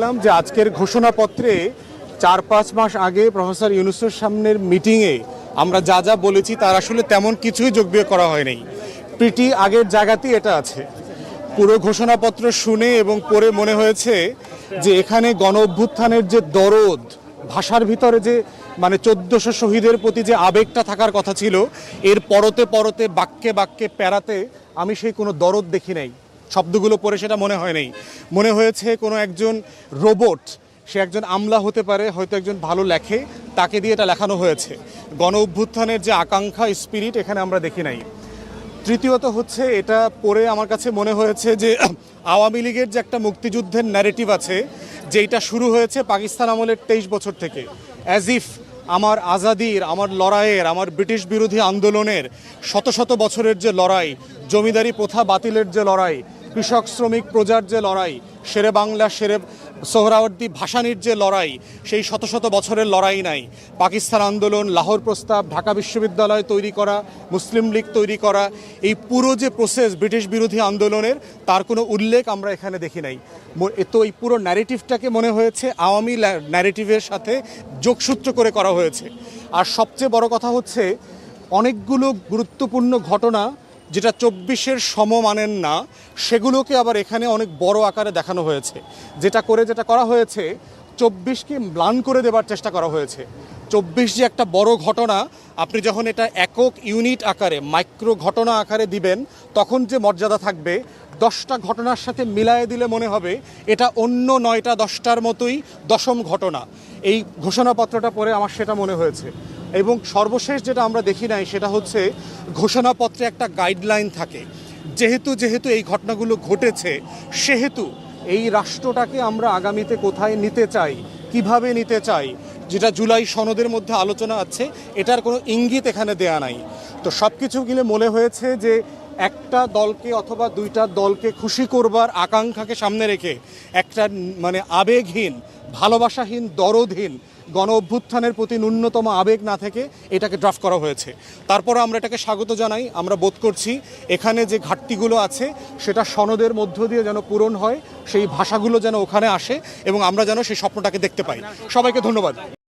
বললাম যে আজকের ঘোষণাপত্রে চার পাঁচ মাস আগে প্রফেসর ইউনুসের সামনের মিটিংয়ে আমরা যা যা বলেছি তার আসলে তেমন কিছুই যোগবিয়োগ করা হয়নি। প্রিটি আগের জায়গাতেই এটা আছে। পুরো ঘোষণাপত্র শুনে এবং পড়ে মনে হয়েছে যে এখানে গণ অভ্যুত্থানের যে দরদ, ভাষার ভিতরে যে মানে চোদ্দশো শহীদের প্রতি যে আবেগটা থাকার কথা ছিল, এর পরতে পরতে বাক্যে বাক্যে প্যারাতে আমি সেই কোনো দরদ দেখি নাই। শব্দগুলো পড়ে সেটা মনে হয় নাই। মনে হয়েছে কোনো একজন রোবট, সে একজন আমলা হতে পারে, হয়তো একজন ভালো লেখে, তাকে দিয়ে এটা লেখানো হয়েছে। গণ অভ্যুত্থানের যে আকাঙ্ক্ষা স্পিরিট এখানে আমরা দেখি নাই। তৃতীয়ত হচ্ছে, এটা পড়ে আমার কাছে মনে হয়েছে যে আওয়ামী লীগের যে একটা মুক্তিযুদ্ধের ন্যারেটিভ আছে যেটা শুরু হয়েছে পাকিস্তান আমলের তেইশ বছর থেকে। অ্যাজ ইফ আমার আজাদির, আমার লড়াইয়ের, আমার ব্রিটিশ বিরোধী আন্দোলনের শত শত বছরের যে লড়াই, জমিদারি প্রথা বাতিলের যে লড়াই কৃষক শ্রমিক প্রজার যে লড়াই, শেরে বাংলা, শেরে সোহরাওয়ার্দী ভাসানির যে লড়াই, সেই শত শত বছরের লড়াই নাই। পাকিস্তান আন্দোলন, লাহোর প্রস্তাব, ঢাকা বিশ্ববিদ্যালয় তৈরি করা, মুসলিম লীগ তৈরি করা, এই পুরো যে প্রসেস ব্রিটিশ বিরোধী আন্দোলনের, তার কোনো উল্লেখ আমরা এখানে দেখি নাই। তো এই পুরো ন্যারেটিভটাকে মনে হয়েছে, আওয়ামী ন্যারেটিভের সাথে যোগসূত্র করে করা হয়েছে। আর সবচেয়ে বড় কথা হচ্ছে, অনেকগুলো গুরুত্বপূর্ণ ঘটনা যেটা চব্বিশের সম মানেন না, সেগুলোকে আবার এখানে অনেক বড় আকারে দেখানো হয়েছে। যেটা করে যেটা করা হয়েছে, চব্বিশকে ম্লান করে দেবার চেষ্টা করা হয়েছে। চব্বিশ যে একটা বড় ঘটনা, আপনি যখন এটা একক ইউনিট আকারে, মাইক্রো ঘটনা আকারে দিবেন, তখন যে মর্যাদা থাকবে, দশটা ঘটনার সাথে মিলায়ে দিলে মনে হবে, এটা অন্য নয়টা দশটার মতোই দশম ঘটনা। এই ঘোষণাপত্রটা পড়ে আমার সেটা মনে হয়েছে। এবং সর্বশেষ যেটা আমরা দেখি নাই, সেটা হচ্ছে ঘোষণাপত্রে একটা গাইডলাইন থাকে। যেহেতু যেহেতু এই ঘটনাগুলো ঘটেছে, সেহেতু এই রাষ্ট্রটাকে আমরা আগামীতে কোথায় নিতে চাই, কীভাবে নিতে চাই, যেটা জুলাই সনদের মধ্যে আলোচনা আছে, এটার কোনো ইঙ্গিত এখানে দেয়া নাই। তো সব কিছু মিলে মনে হয়েছে যে একটা দলকে অথবা দুইটা দলকে খুশি করবার আকাঙ্ক্ষাকে সামনে রেখে একটা মানে আবেগহীন, ভালোবাসাহীন, দরদহীন গণ অভ্যুত্থানের প্রতি ন্যূনতম আবেগ না থেকে এটাকে ড্রাফট করা হয়েছে। তারপর আমরা এটাকে স্বাগত জানাই, আমরা বোধ করছি এখানে যে ঘাটতিগুলো আছে, সেটা সনদের মধ্য দিয়ে যেন পূরণ হয়, সেই ভাষাগুলো যেন ওখানে আসে এবং আমরা যেন সেই স্বপ্নটাকে দেখতে পাই। সবাইকে ধন্যবাদ।